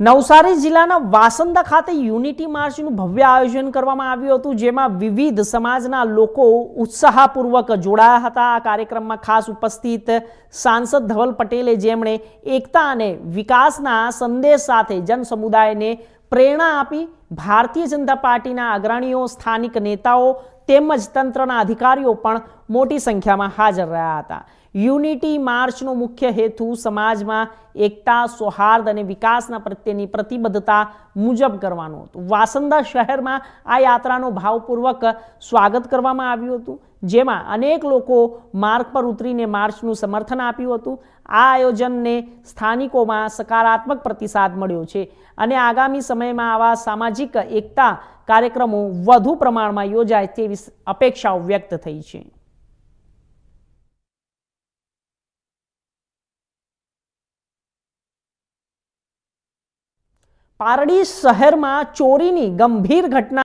નવસારી જિલ્લાના વાસંદા ખાતે યુનિટી માર્ચનું ભવ્ય આયોજન કરવામાં આવ્યું હતું, જેમાં વિવિધ સમાજના લોકો ઉત્સાહપૂર્વક જોડાયા હતા. આ કાર્યક્રમમાં ખાસ ઉપસ્થિત સાંસદ ધવલ પટેલે જેમણે એકતા અને વિકાસના સંદેશ સાથે જન સમુદાયને પ્રેરણા આપી ભારતીય જનતા પાર્ટીના અગ્રણીઓ, સ્થાનિક નેતાઓ તેમજ તંત્રના અધિકારીઓ પણ મોટી સંખ્યામાં હાજર રહ્યા હતા. યુનિટી માર્ચનો મુખ્ય હેતુ સમાજમાં એકતા, સૌહાર્દ અને વિકાસના પ્રત્યેની પ્રતિબદ્ધતા મુજબ કરવાનો હતો. વાસંદા શહેરમાં આ યાત્રાનો ભાવપૂર્વક સ્વાગત કરવામાં આવ્યું હતું, જેમાં અનેક લોકો માર્ગ પર ઉતરીને માર્ચનું સમર્થન આપ્યું હતું. આ આયોજનને સ્થાનિકોમાં સકારાત્મક પ્રતિસાદ મળ્યો છે અને આગામી સમયમાં આવા સામાજિક એકતા કાર્યક્રમો વધુ પ્રમાણમાં યોજાય તેવી અપેક્ષાઓ વ્યક્ત થઈ છે. પારડી શહેરમાં ચોરીની ગંભીર ઘટના